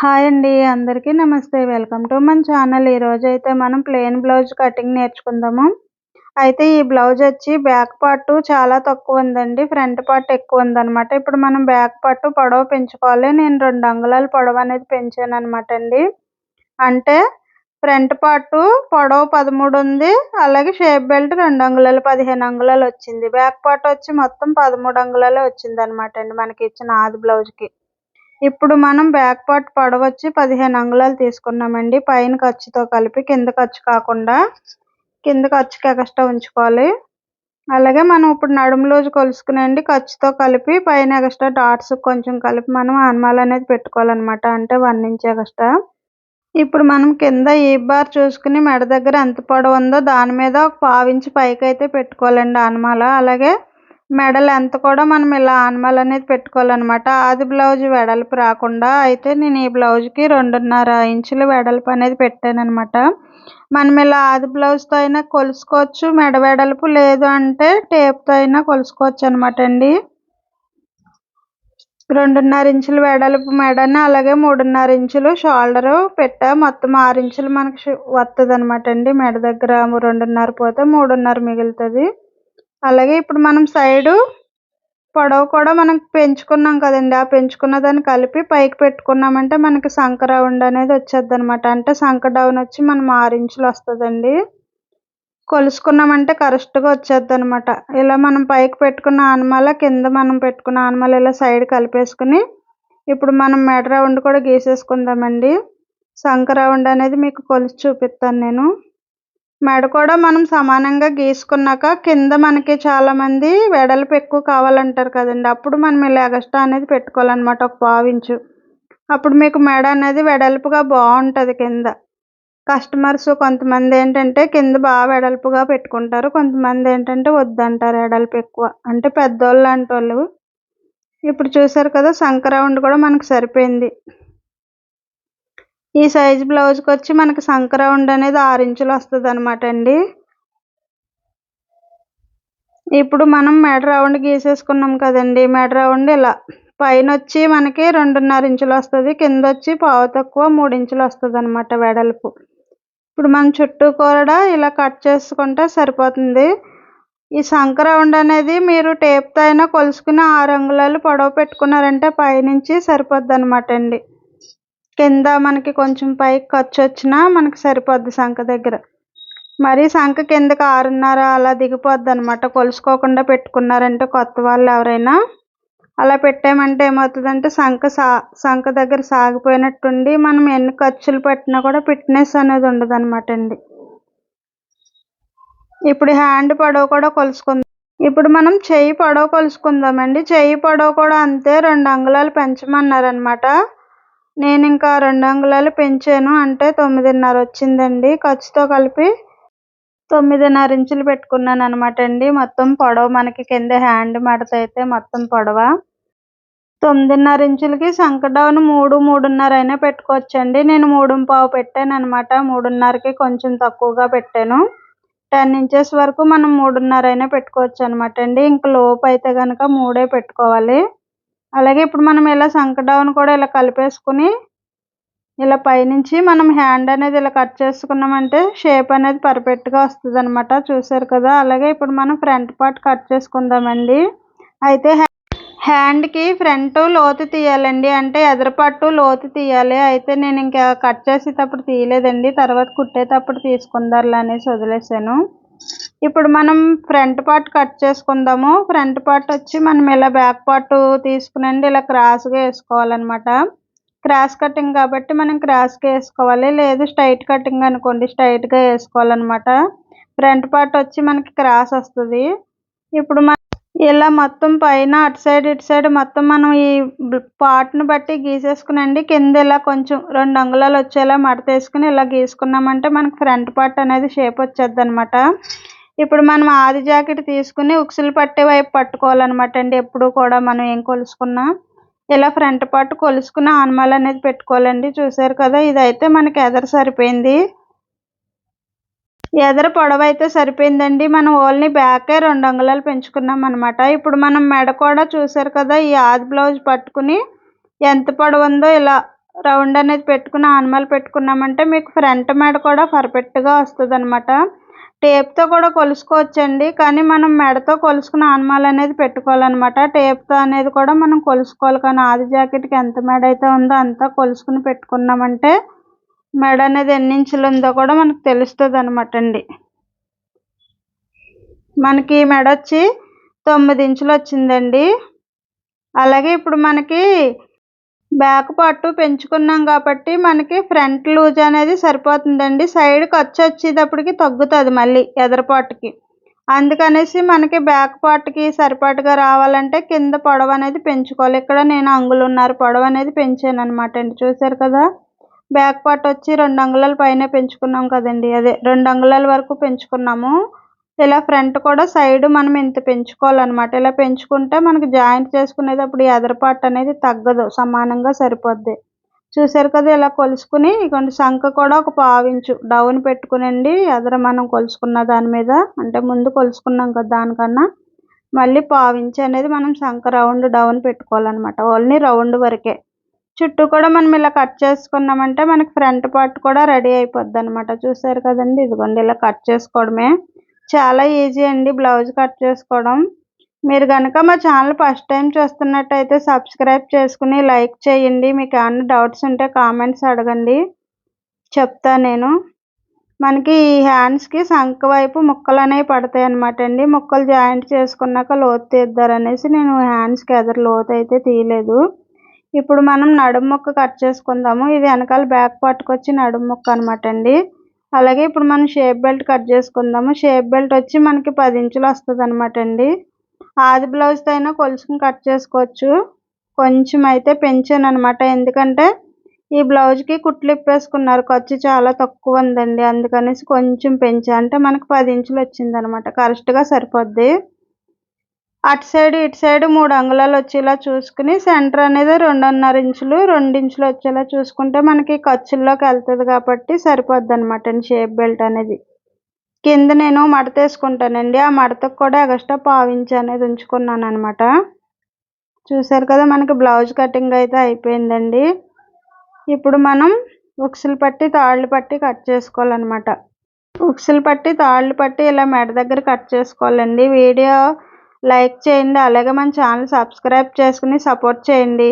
Hi అండి అందరికీ నమస్తే. వెల్కమ్ టు మన ఛానల్. ఈరోజు అయితే మనం ప్లెయిన్ బ్లౌజ్ కటింగ్ నేర్చుకుందాము. అయితే ఈ బ్లౌజ్ వచ్చి బ్యాక్ పార్ట్ చాలా తక్కువ ఉందండి ఫ్రంట్ పార్ట్ ఎక్కువ ఉందన్నమాట. ఇప్పుడు మనం బ్యాక్ పార్ట్ పొడవు పెంచుకోవాలి. నేను రెండు అంగుళాలు పొడవు అనేది పెంచాను అనమాట అండి. అంటే ఫ్రంట్ పార్ట్ పొడవు పదమూడు ఉంది అలాగే షేప్ బెల్ట్ రెండు అంగుళాలు పదిహేను అంగుళాలు వచ్చింది. బ్యాక్ పార్ట్ వచ్చి మొత్తం పదమూడు అంగుళాలు వచ్చింది అనమాట అండి మనకి ఇచ్చిన ఆది బ్లౌజ్కి. ఇప్పుడు మనం బ్యాక్ పార్ట్ పొడవు వచ్చి పదిహేను అంగుళాలు తీసుకున్నామండి. పైన ఖర్చుతో కలిపి కింద ఖర్చు కాకుండా కింద ఖర్చుకి ఎక్స్ట్రా ఉంచుకోవాలి. అలాగే మనం ఇప్పుడు నడుము రోజు కొలుసుకునేండి. ఖర్చుతో కలిపి పైన ఎక్స్ట్రా డాట్స్ కొంచెం కలిపి మనం ఆనమాలు అనేది పెట్టుకోవాలన్నమాట. అంటే వన్ ఇంచ్ ఎక్స్ట్రా ఇప్పుడు మనం కింద ఈ బార్ చూసుకుని మెడ దగ్గర ఎంత పొడవు ఉందో దాని మీద ఒక పావించి పైకి అయితే పెట్టుకోవాలండి ఆనమాల అలాగే మెడ లెంత్ కూడా మనం ఇలా ఆనమాలు అనేది పెట్టుకోవాలన్నమాట. ఆది బ్లౌజ్ వెడల్పు రాకుండా అయితే నేను ఈ బ్లౌజ్కి రెండున్నర ఇంచులు వెడల్పు అనేది పెట్టాను అనమాట మనం ఇలా ఆది బ్లౌజ్తో అయినా కొలుసుకోవచ్చు. మెడ వెడల్పు లేదు అంటే టేప్తో అయినా కొలుసుకోవచ్చు అనమాట అండి. రెండున్నర ఇంచులు వెడల్పు మెడని అలాగే మూడున్నర ఇంచులు షోల్డర్ పెట్టా. మొత్తం ఆరు ఇంచులు మనకి వస్తుంది అనమాట అండి. మెడ దగ్గర రెండున్నర పోతే మూడున్నర మిగులుతుంది. అలాగే ఇప్పుడు మనం సైడు పొడవు కూడా మనం పెంచుకున్నాం కదండి. ఆ పెంచుకున్న దాన్ని కలిపి పైకి పెట్టుకున్నామంటే మనకి సంక రౌండ్ అనేది వచ్చేది అనమాట అంటే సంక డౌన్ వచ్చి మనం ఆరించులు వస్తుందండి. కొలుసుకున్నామంటే కరెక్ట్గా వచ్చేది అనమాట ఇలా మనం పైకి పెట్టుకున్న ఆనమాల కింద మనం పెట్టుకున్న ఆనమాల ఇలా సైడ్ కలిపేసుకుని ఇప్పుడు మనం మెడ రౌండ్ కూడా గీసేసుకుందామండి. సంక రౌండ్ అనేది మీకు కొలిసి చూపిస్తాను నేను. మెడ కూడా మనం సమానంగా గీసుకున్నాక కింద మనకి చాలామంది వెడల్పు ఎక్కువ కావాలంటారు కదండి. అప్పుడు మనం ఇలా ఎగస్ట్రా అనేది పెట్టుకోవాలన్నమాట ఒక పావించు అప్పుడు మీకు మెడ అనేది వెడల్పుగా బాగుంటుంది కింద. కస్టమర్స్ కొంతమంది ఏంటంటే కింద బాగా వెడల్పుగా పెట్టుకుంటారు. కొంతమంది ఏంటంటే వద్దంటారు వెడల్పు ఎక్కువ. అంటే పెద్దోళ్ళు లాంటి వాళ్ళు ఇప్పుడు చూసారు కదా సంక కూడా మనకు సరిపోయింది. ఈ సైజ్ బ్లౌజ్కి వచ్చి మనకి సంక రౌండ్ అనేది ఆరు ఇంచులు వస్తుంది అనమాట అండి. ఇప్పుడు మనం మెడ రౌండ్ గీసేసుకున్నాం కదండి. మెడ రౌండ్ ఇలా పైన వచ్చి మనకి రెండున్నర ఇంచులు వస్తుంది. కింద వచ్చి పావు తక్కువ మూడు ఇంచులు వస్తుంది అనమాట వెడల్పు. ఇప్పుడు మనం చుట్టూ కూడా ఇలా కట్ చేసుకుంటే సరిపోతుంది. ఈ సంక రౌండ్ అనేది మీరు టేప్తో అయినా కొలుసుకుని ఆరు అంగుళాలు పొడవు పెట్టుకున్నారంటే పైనుంచి సరిపోద్ది అనమాట అండి. కింద మనకి కొంచెం పైకి ఖర్చు వచ్చినా మనకి సరిపోద్ది సంఖ దగ్గర. మరి సంఖ కిందకి ఆరున్నర అలా దిగిపోద్ది అనమాట కొలుసుకోకుండా పెట్టుకున్నారంటే కొత్త వాళ్ళు ఎవరైనా. అలా పెట్టామంటే ఏమవుతుందంటే సంఖ సా సంఖ దగ్గర సాగిపోయినట్టుండి మనం ఎన్ని ఖర్చులు పెట్టినా కూడా ఫిట్నెస్ అనేది ఉండదు అనమాట అండి. ఇప్పుడు హ్యాండ్ పడవ కూడా కొలుసుకుందాం. ఇప్పుడు మనం చెయ్యి పడవ కొలుసుకుందామండి. చెయ్యి పడవ కూడా అంతే రెండు అంగుళాలు పెంచమన్నారనమాట నేను ఇంకా రెండు అంగుళాలు పెంచాను. అంటే తొమ్మిదిన్నర వచ్చిందండి ఖర్చుతో కలిపి తొమ్మిదిన్నర ఇంచులు పెట్టుకున్నాను అనమాట అండి మొత్తం పొడవ మనకి కింద హ్యాండ్ మడత అయితే మొత్తం పొడవ? తొమ్మిదిన్నర ఇంచులకి సంకడౌన్ మూడు మూడున్నర అయినా పెట్టుకోవచ్చండి. నేను మూడు పావు పెట్టాను అనమాట మూడున్నరకి కొంచెం తక్కువగా పెట్టాను. టెన్ ఇంచెస్ వరకు మనం మూడున్నర అయినా పెట్టుకోవచ్చు అనమాట అండి ఇంక లోపు అయితే కనుక మూడే పెట్టుకోవాలి. అలాగే ఇప్పుడు మనం ఇలా సంకడౌన్ కూడా ఇలా కలిపేసుకుని ఇలా పైనుంచి మనం హ్యాండ్ అనేది ఇలా కట్ చేసుకున్నామంటే షేప్ అనేది పర్ఫెక్ట్గా వస్తుంది అనమాట చూసారు కదా? అలాగే ఇప్పుడు మనం ఫ్రంట్ పార్ట్ కట్ చేసుకుందామండి. అయితే హ్యాండ్కి ఫ్రంట్ లోతు తీయాలండి. అంటే ఎదరపట్టు లోతు తీయాలి. అయితే నేను ఇంకా కట్ చేసేటప్పుడు తీయలేదండి. తర్వాత కుట్టేటప్పుడు తీసుకుందారులే అనేసి వదిలేసాను. ఇప్పుడు మనం ఫ్రంట్ పార్ట్ కట్ చేసుకుందాము. ఫ్రంట్ పార్ట్ వచ్చి మనం ఇలా బ్యాక్ పార్ట్ తీసుకునండి. ఇలా క్రాస్గా వేసుకోవాలన్నమాట. క్రాస్ కటింగ్ కాబట్టి మనం క్రాస్గా వేసుకోవాలి. లేదు స్ట్రైట్ కటింగ్ అనుకోండి స్ట్రైట్గా వేసుకోవాలన్నమాట. ఫ్రంట్ పార్ట్ వచ్చి మనకి క్రాస్ వస్తుంది. ఇప్పుడు మనం ఇలా మొత్తం పైన అటు సైడ్ ఇటు సైడ్ మొత్తం మనం ఈ పార్ట్ని బట్టి గీసేసుకునండి. కింద ఇలా కొంచెం రెండు అంగుళాలు వచ్చేలా మడత వేసుకుని ఇలా గీసుకున్నామంటే మనకి ఫ్రంట్ పార్ట్ అనేది షేప్ వచ్చేది అనమాట ఇప్పుడు మనం ఆది జాకెట్ తీసుకుని ఉక్సులు పట్టే వైపు పట్టుకోవాలన్నమాట అండి ఎప్పుడు కూడా మనం ఏం కొలుసుకున్నా ఇలా ఫ్రంట్ పార్ట్ కొలుసుకుని ఆనమాలు అనేది పెట్టుకోవాలండి. చూసారు కదా ఇదైతే మనకి ఎదర సరిపోయింది. ఎదర పొడవు అయితే సరిపోయిందండి. మనం ఓన్లీ బ్యాకే రెండు అంగుళాలు పెంచుకున్నాం అనమాట ఇప్పుడు మనం మెడ కూడా చూసారు కదా ఈ ఆది బ్లౌజ్ పట్టుకుని ఎంత పొడవు ఉందో ఇలా రౌండ్ అనేది పెట్టుకుని ఆనమాలు పెట్టుకున్నామంటే మీకు ఫ్రంట్ మెడ కూడా పర్ఫెక్ట్గా వస్తుంది అనమాట టేప్తో కూడా కొలుసుకోవచ్చండి. కానీ మనం మెడతో కొలుసుకున్న ఆనమాలు అనేది పెట్టుకోవాలన్నమాట. టేప్తో అనేది కూడా మనం కొలుసుకోవాలి. కానీ ఆది జాకెట్కి ఎంత మెడ అయితే ఉందో అంతా కొలుసుకుని పెట్టుకున్నామంటే మెడ అనేది ఎన్ని ఇంచులు ఉందో కూడా మనకు తెలుస్తుంది అనమాట అండి మనకి మెడ వచ్చి తొమ్మిది ఇంచులు వచ్చిందండి అలాగే ఇప్పుడు మనకి బ్యాక్ పార్ట్ పెంచుకున్నాం కాబట్టి మనకి ఫ్రంట్ లూజ్ అనేది సరిపోతుందండి. సైడ్ ఖర్చు వచ్చేటప్పటికి తగ్గుతుంది మళ్ళీ ఎదరపాటుకి అందుకనేసి మనకి బ్యాక్ పార్ట్కి సరిపాటుగా రావాలంటే కింద పొడవు అనేది పెంచుకోవాలి. ఇక్కడ నేను అంగులున్నర పొడవు అనేది పెంచాను అనమాట అండి. చూసారు కదా? బ్యాక్ పార్ట్ వచ్చి రెండు అంగుళాల పైన పెంచుకున్నాం కదండి. అదే రెండు అంగుళాల వరకు పెంచుకున్నాము. ఇలా ఫ్రంట్ కూడా సైడ్ మనం ఇంత పెంచుకోవాలన్నమాట. ఇలా పెంచుకుంటే మనకి జాయింట్ చేసుకునేటప్పుడు ఎదర పార్ట్ అనేది తగ్గదు సమానంగా సరిపోద్ది. చూసారు కదా ఇలా కొలుసుకుని ఇటువంటి సంఖ కూడా ఒక పావించు. డౌన్ పెట్టుకునండి ఎదర మనం కొలుసుకున్న దాని మీద. అంటే ముందు కొలుసుకున్నాం కదా దానికన్నా. మళ్ళీ పావించి అనేది మనం సంఖ రౌండ్ డౌన్ పెట్టుకోవాలన్నమాట. ఓన్లీ రౌండ్ వరకే. చుట్టూ కూడా మనం ఇలా కట్ చేసుకున్నామంటే మనకి ఫ్రంట్ పార్ట్ కూడా రెడీ అయిపోద్ది అనమాట చూసారు కదండి? ఇదిగోండి ఇలా కట్ చేసుకోవడమే. చాలా ఈజీ అండి బ్లౌజ్ కట్ చేసుకోవడం. మీరు కనుక మా ఛానల్ ఫస్ట్ టైం చూస్తున్నట్టయితే సబ్స్క్రైబ్ చేసుకుని లైక్ చేయండి. మీకు ఏమైనా డౌట్స్ ఉంటే కామెంట్స్ అడగండి. చెప్తా నేను. మనకి ఈ హ్యాండ్స్కి సంక వైపు ముక్కలు అనేవి పడతాయి అనమాట అండి. ముక్కలు జాయింట్ చేసుకున్నాక లోతు తీద్దారనేసి నేను హ్యాండ్స్కి ఎదురు లోతు అయితే తీయలేదు. ఇప్పుడు మనం నడుము ముక్క కట్ చేసుకుందాము. ఇది వెనకాల బ్యాక్ పట్టుకొచ్చి నడుము ముక్క అనమాట అండి. అలాగే ఇప్పుడు మనం షేప్ బెల్ట్ కట్ చేసుకుందాము. షేప్ బెల్ట్ వచ్చి మనకి పది ఇంచులు వస్తుంది అనమాట అండి. ఆది బ్లౌజ్తో అయినా కొలుసుకుని కట్ చేసుకోవచ్చు. కొంచెం అయితే పెంచాను అనమాట ఎందుకంటే ఈ బ్లౌజ్కి కుట్లు ఇప్పేసుకున్నారు. ఖర్చు చాలా తక్కువ ఉందండి. అందుకనేసి కొంచెం పెంచా. అంటే మనకు పది ఇంచులు వచ్చింది అనమాట కరెక్ట్గా సరిపోద్ది. అటు సైడ్ ఇటు సైడ్ మూడు అంగుళాలు వచ్చేలా చూసుకుని సెంటర్ అనేది రెండున్నర ఇంచులు రెండు ఇంచులు వచ్చేలా చూసుకుంటే మనకి ఖర్చుల్లోకి వెళ్తుంది కాబట్టి సరిపోద్ది అనమాట షేప్ బెల్ట్ అనేది. కింద నేను మడత వేసుకుంటానండి. ఆ మడతకు కూడా ఎగస్ట్రా పావించి అనేది ఉంచుకున్నాను అనమాట చూసారు కదా మనకి బ్లౌజ్ కటింగ్ అయితే అయిపోయిందండి. ఇప్పుడు మనం ఉక్సులు పట్టి తాళ్ళు పట్టి కట్ చేసుకోవాలన్నమాట. ఉక్సులు పట్టి తాళ్ళు పట్టి ఇలా మెడ దగ్గర కట్ చేసుకోవాలండి. వీడియో లైక్ చేయండి అలాగే మన ఛానల్ సబ్స్క్రైబ్ చేసుకుని సపోర్ట్ చేయండి.